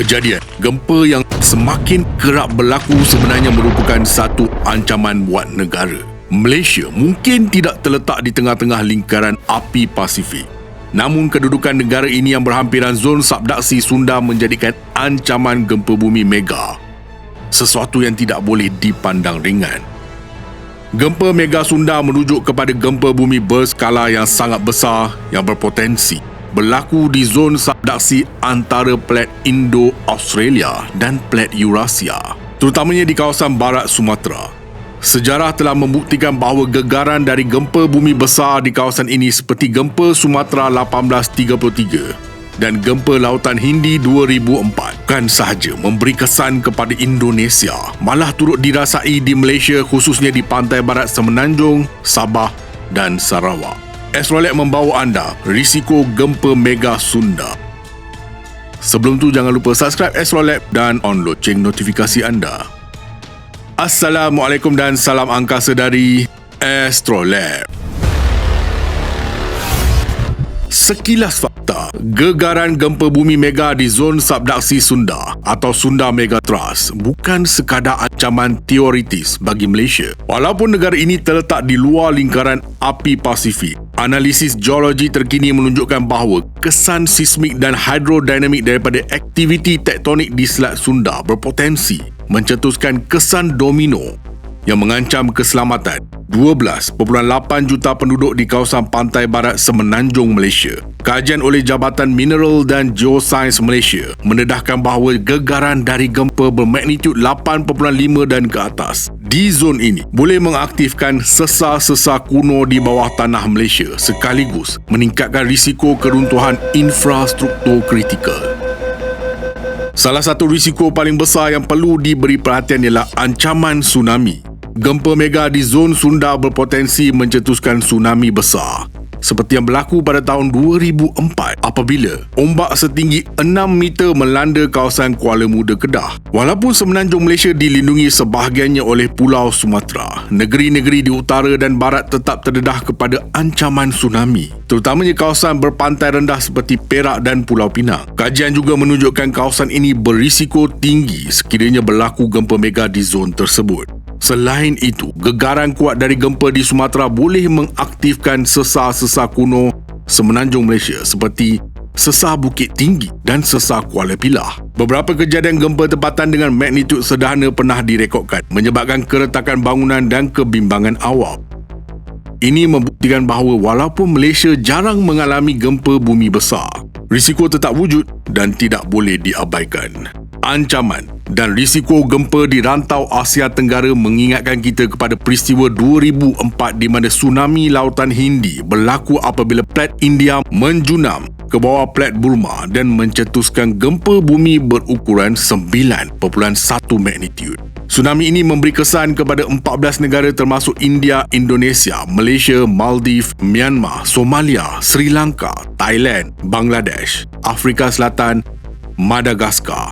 Kejadian gempa yang semakin kerap berlaku sebenarnya merupakan satu ancaman buat negara. Malaysia mungkin tidak terletak di tengah-tengah lingkaran api Pasifik. Namun kedudukan negara ini yang berhampiran zon subduksi Sunda menjadikan ancaman gempa bumi mega. Sesuatu yang tidak boleh dipandang ringan. Gempa mega Sunda merujuk kepada gempa bumi berskala yang sangat besar yang berpotensi berlaku di zon subduksi antara plat Indo-Australia dan plat Eurasia, terutamanya di kawasan barat Sumatera. Sejarah telah membuktikan bahawa gegaran dari gempa bumi besar di kawasan ini seperti gempa Sumatera 1833 dan gempa Lautan Hindi 2004 kan sahaja memberi kesan kepada Indonesia malah turut dirasai di Malaysia khususnya di pantai barat Semenanjung, Sabah dan Sarawak. Astrolab membawa anda risiko gempa mega Sunda. Sebelum tu jangan lupa subscribe Astrolab dan on loceng notifikasi anda. Assalamualaikum dan salam angkasa dari Astrolab. Sekilas fakta, gegaran gempa bumi mega di zon subduksi Sunda atau Sunda Megatrust bukan sekadar ancaman teoritis bagi Malaysia. Walaupun negara ini terletak di luar lingkaran api Pasifik, analisis geologi terkini menunjukkan bahawa kesan sismik dan hidrodinamik daripada aktiviti tektonik di Selat Sunda berpotensi mencetuskan kesan domino yang mengancam keselamatan 12.8 juta penduduk di kawasan pantai barat Semenanjung Malaysia. Kajian oleh Jabatan Mineral dan Geosains Malaysia mendedahkan bahawa gegaran dari gempa bermagnitud 8.5 dan ke atas di zon ini boleh mengaktifkan sesar-sesar kuno di bawah tanah Malaysia sekaligus meningkatkan risiko keruntuhan infrastruktur kritikal. Salah satu risiko paling besar yang perlu diberi perhatian ialah ancaman tsunami. Gempa mega di zon Sunda berpotensi mencetuskan tsunami besar seperti yang berlaku pada tahun 2004 apabila ombak setinggi 6 meter melanda kawasan Kuala Muda Kedah. Walaupun semenanjung Malaysia dilindungi sebahagiannya oleh Pulau Sumatera, negeri-negeri di utara dan barat tetap terdedah kepada ancaman tsunami, terutamanya kawasan berpantai rendah seperti Perak dan Pulau Pinang. Kajian juga menunjukkan kawasan ini berisiko tinggi sekiranya berlaku gempa mega di zon tersebut. Selain itu, gegaran kuat dari gempa di Sumatera boleh mengaktifkan sesar-sesar kuno semenanjung Malaysia seperti Sesar Bukit Tinggi dan Sesar Kuala Pilah. Beberapa kejadian gempa tempatan dengan magnitud sederhana pernah direkodkan menyebabkan keretakan bangunan dan kebimbangan awam. Ini membuktikan bahawa walaupun Malaysia jarang mengalami gempa bumi besar, risiko tetap wujud dan tidak boleh diabaikan ancaman dan risiko gempa di rantau Asia Tenggara mengingatkan kita kepada peristiwa 2004 di mana tsunami Lautan Hindi berlaku apabila plat India menjunam ke bawah plat Burma dan mencetuskan gempa bumi berukuran 9.1 magnitude. Tsunami ini memberi kesan kepada 14 negara termasuk India, Indonesia, Malaysia, Maldives, Myanmar, Somalia, Sri Lanka, Thailand, Bangladesh, Afrika Selatan, Madagaskar,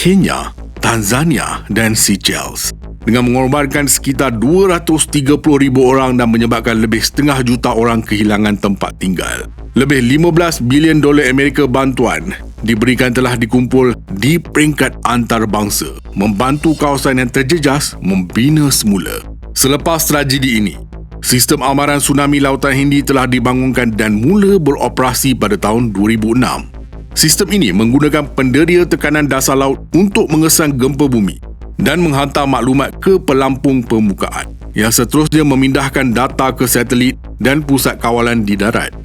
Kenya, Tanzania dan Seychelles dengan mengorbankan sekitar 230,000 orang dan menyebabkan lebih setengah juta orang kehilangan tempat tinggal. Lebih 15 bilion dolar Amerika bantuan diberikan telah dikumpul di peringkat antarabangsa membantu kawasan yang terjejas membina semula. Selepas tragedi ini, sistem amaran tsunami Lautan Hindi telah dibangunkan dan mula beroperasi pada tahun 2006. Sistem ini menggunakan penderia tekanan dasar laut untuk mengesan gempa bumi dan menghantar maklumat ke pelampung permukaan yang seterusnya memindahkan data ke satelit dan pusat kawalan di darat.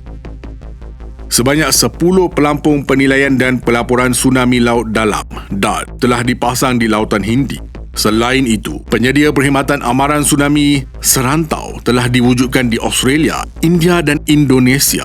Sebanyak 10 pelampung penilaian dan pelaporan tsunami laut dalam DART telah dipasang di Lautan Hindi. Selain itu, penyedia perkhidmatan amaran tsunami serantau telah diwujudkan di Australia, India dan Indonesia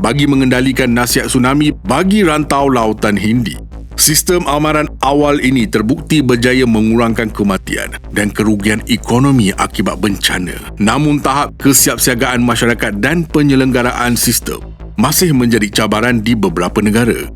bagi mengendalikan nasihat tsunami bagi rantau lautan Hindi. Sistem amaran awal ini terbukti berjaya mengurangkan kematian dan kerugian ekonomi akibat bencana. Namun tahap kesiapsiagaan masyarakat dan penyelenggaraan sistem masih menjadi cabaran di beberapa negara.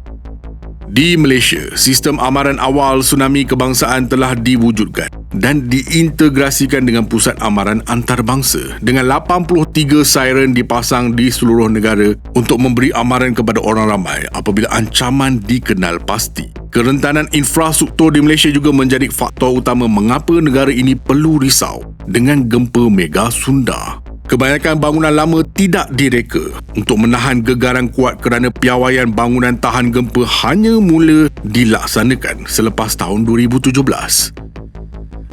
Di Malaysia, sistem amaran awal tsunami kebangsaan telah diwujudkan dan diintegrasikan dengan pusat amaran antarabangsa dengan 83 siren dipasang di seluruh negara untuk memberi amaran kepada orang ramai apabila ancaman dikenal pasti. Kerentanan infrastruktur di Malaysia juga menjadi faktor utama mengapa negara ini perlu risau dengan gempa mega Sunda. Kebanyakan bangunan lama tidak direka untuk menahan gegaran kuat kerana piawaian bangunan tahan gempa hanya mula dilaksanakan selepas tahun 2017.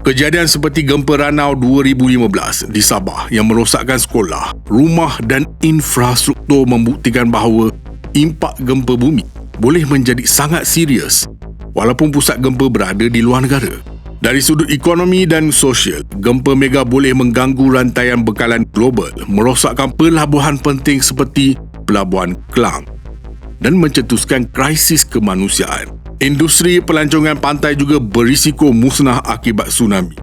Kejadian seperti gempa Ranau 2015 di Sabah yang merosakkan sekolah, rumah dan infrastruktur membuktikan bahawa impak gempa bumi boleh menjadi sangat serius walaupun pusat gempa berada di luar negara. Dari sudut ekonomi dan sosial, gempa mega boleh mengganggu rantaian bekalan global, merosakkan pelabuhan penting seperti Pelabuhan Kelang dan mencetuskan krisis kemanusiaan. Industri pelancongan pantai juga berisiko musnah akibat tsunami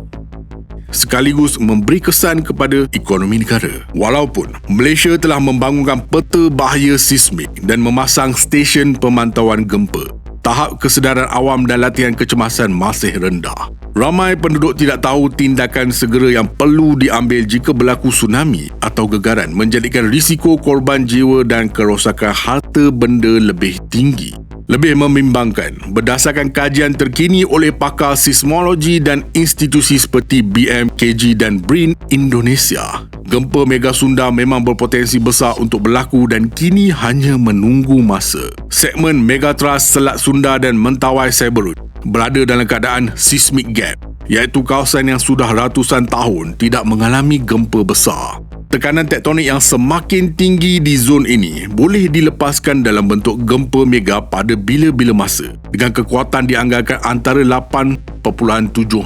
sekaligus memberi kesan kepada ekonomi negara. Walaupun Malaysia telah membangunkan peta bahaya sismik dan memasang stesen pemantauan gempa, tahap kesedaran awam dan latihan kecemasan masih rendah. Ramai penduduk tidak tahu tindakan segera yang perlu diambil jika berlaku tsunami atau gegaran menjadikan risiko korban jiwa dan kerosakan harta benda lebih tinggi. Lebih membimbangkan, berdasarkan kajian terkini oleh pakar sismologi dan institusi seperti BMKG dan BRIN Indonesia, gempa Mega Sunda memang berpotensi besar untuk berlaku dan kini hanya menunggu masa. Segmen Megatrust Selat Sunda dan Mentawai Seberut berada dalam keadaan seismic gap iaitu kawasan yang sudah ratusan tahun tidak mengalami gempa besar. Tekanan tektonik yang semakin tinggi di zon ini boleh dilepaskan dalam bentuk gempa mega pada bila-bila masa dengan kekuatan dianggarkan antara 8.7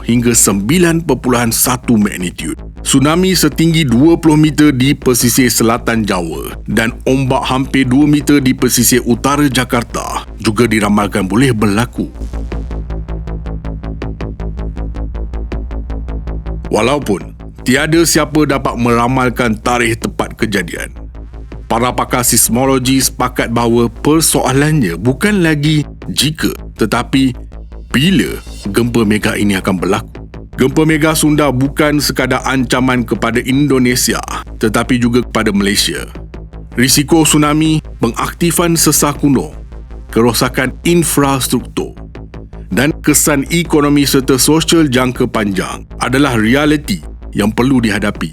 hingga 9.1 magnitude. Tsunami setinggi 20 meter di pesisir selatan Jawa dan ombak hampir 2 meter di pesisir utara Jakarta juga diramalkan boleh berlaku. Walaupun tiada siapa dapat meramalkan tarikh tepat kejadian, para pakar sismologi sepakat bahawa persoalannya bukan lagi jika tetapi bila gempa mega ini akan berlaku. Gempa mega Sunda bukan sekadar ancaman kepada Indonesia tetapi juga kepada Malaysia. Risiko tsunami, pengaktifan sesar kuno, kerosakan infrastruktur, dan kesan ekonomi serta sosial jangka panjang adalah realiti yang perlu dihadapi.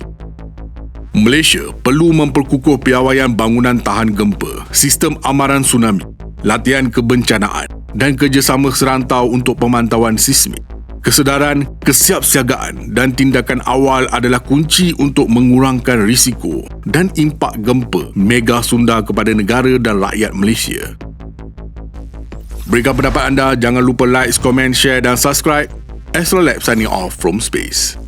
Malaysia perlu memperkukuh piawaian bangunan tahan gempa, sistem amaran tsunami, latihan kebencanaan dan kerjasama serantau untuk pemantauan sismik. Kesedaran, kesiapsiagaan dan tindakan awal adalah kunci untuk mengurangkan risiko dan impak gempa mega Sunda kepada negara dan rakyat Malaysia. Berikan pendapat anda, jangan lupa like, komen, share dan subscribe. Astrolab signing off from space.